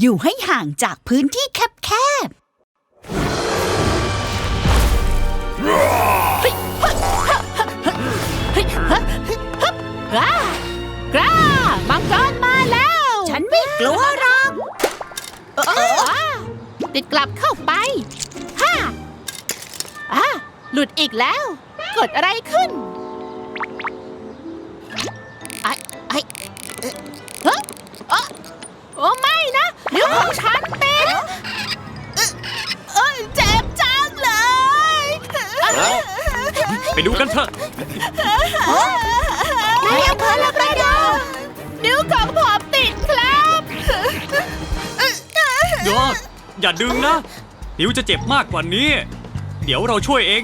อยู่ให้ห่างจากพื้นที่แคบๆว้ากล้ามังกรมาแล้ว ฉันไม่กลัวหรอกติดกลับเข้าไปฮ่าอ่าหลุดอีกแล้ว เกิดอะไรขึ้น ของฉันเป็นเอ้ยเจ็บจังเลย ไปดูกันเถอะ นายอำเภอละประดอนิ้วของผมติดครับยอด อย่าดึงนะ นิ้วจะเจ็บมากกว่านี้ เดี๋ยวเราช่วยเอง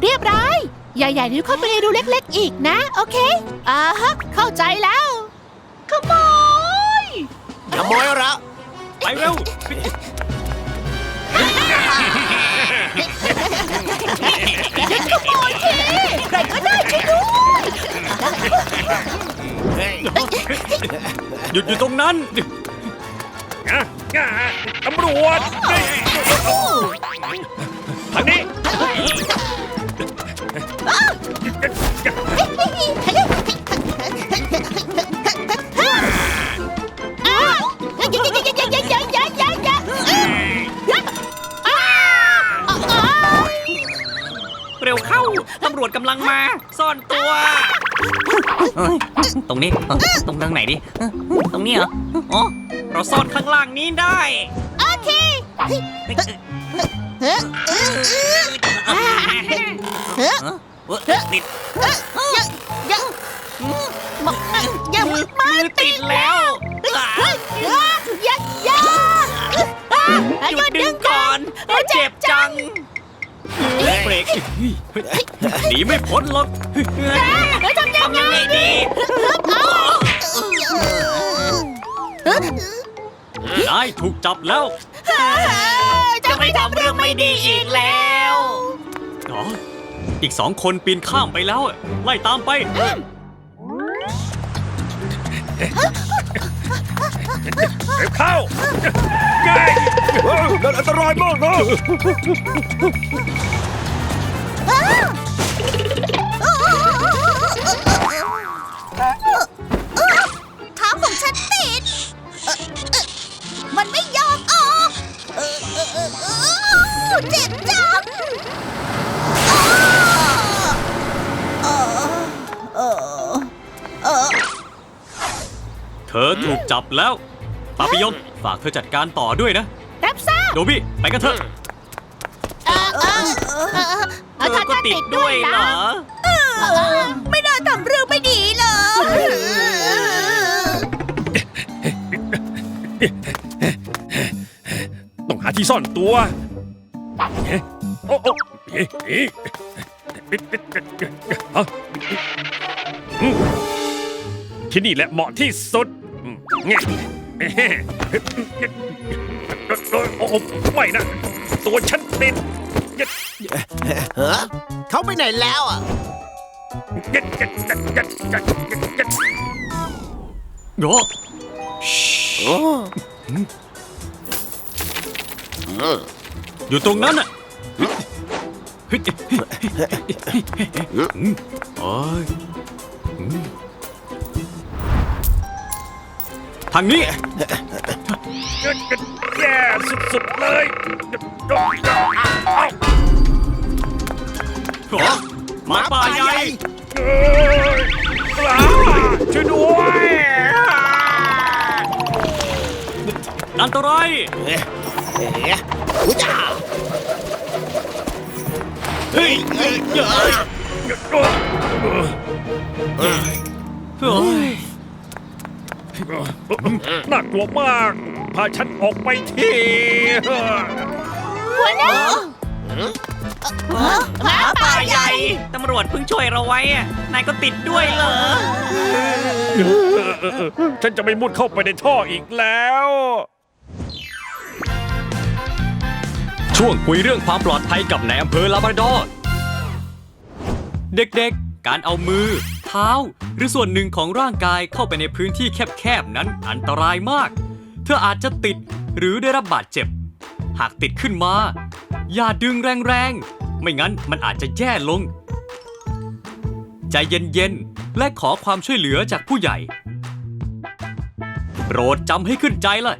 เรียบร้อยอย่าใหญ่นิ้วเข้าไปในรูเล็กๆอีกนะ โอเค อ่าฮะ เข้าใจแล้วขโมยขโม ยเหรอไปเร็วใครก็ได้ช่วยด้วยหยุดอยู่ตรงนั้นตำรวจทางนี้ จกำลังมา ซ่อนตัว ตรงนี้ ตรงทางไหนดิ ตรงนี้เหรออ๋อเราซ่อนข้างล่างนี้ได้ โอเคติดย่าอย่ามือมามือติดแล้วย่าอย่าหยุดดึงก่อนเจ็บจัง เบรกหนีไม่พ้นหรอกทำยังทำยังไงดีนายถูกจับแล้วจะไม่ทำเรื่องไม่ดีอีกแล้วอ๋ออีกสองคนปีนข้ามไปแล้ว ไล่ตามไปเข้าไงเออนั่นอันตรายมากนะ ท้าของฉันติด มันไม่ยอมออกเจ็บจังเธอถูกจับแล้วปาปิยมฝากเธอจัดการต่อด้วยนะ รับทราบ โดบี้ไปกันเถอะ เธอก็ติดด้วยเหรอไม่น่าทำเรื่องไม่ดีเลยต้องหาที่ซ่อนตัวเอ๊ะโอ้โอ้เอ๊ะเอ๊ะปิดปิดปิดปิดฮะอืมที่นี่แหละเหมาะที่สุดอืมเงี้ยเอ๊ะโอ้โอ้ไม่นะ ตัวฉันติด เขาไปไหนแล้วอะโยอยู่ตรงนั้นอะทางนี้แย่สุดๆเลย หรอหมาป่าใหญ่เอ้ยปลาช่วยด้วยอันตรายเอ๊ะเอ๊ะอุ๊ยจ้าเฮ้ยเฮ้ยเฮ้ยเฮ้ยน่ากลัวมาก พาฉันออกไปทีหัวหน้าหมาป่าใหญ่ตำร วเพิ่งช่วยเราไว้อะนายก็ติดด้วยเหรอ ฉันจะไม่มุดเข้าไปในท่ออีกแล้ว ช่วงคุยเรื่องความปลอดภัยกับนายอำเภอลาบาดอร์เด็กๆ การเอามือ เท้า หรือส่วนหนึ่งของร่างกายเข้าไปในพื้นที่แคบๆ นั้นอันตรายมาก เธออาจจะติดหรือได้รับบาดเจ็บ หากติดขึ้นมา อย่าดึงแรงๆ ไม่งั้นมันอาจจะแย่ลง ใจเย็นๆ และขอความช่วยเหลือจากผู้ใหญ่ โปรดจำให้ขึ้นใจเลย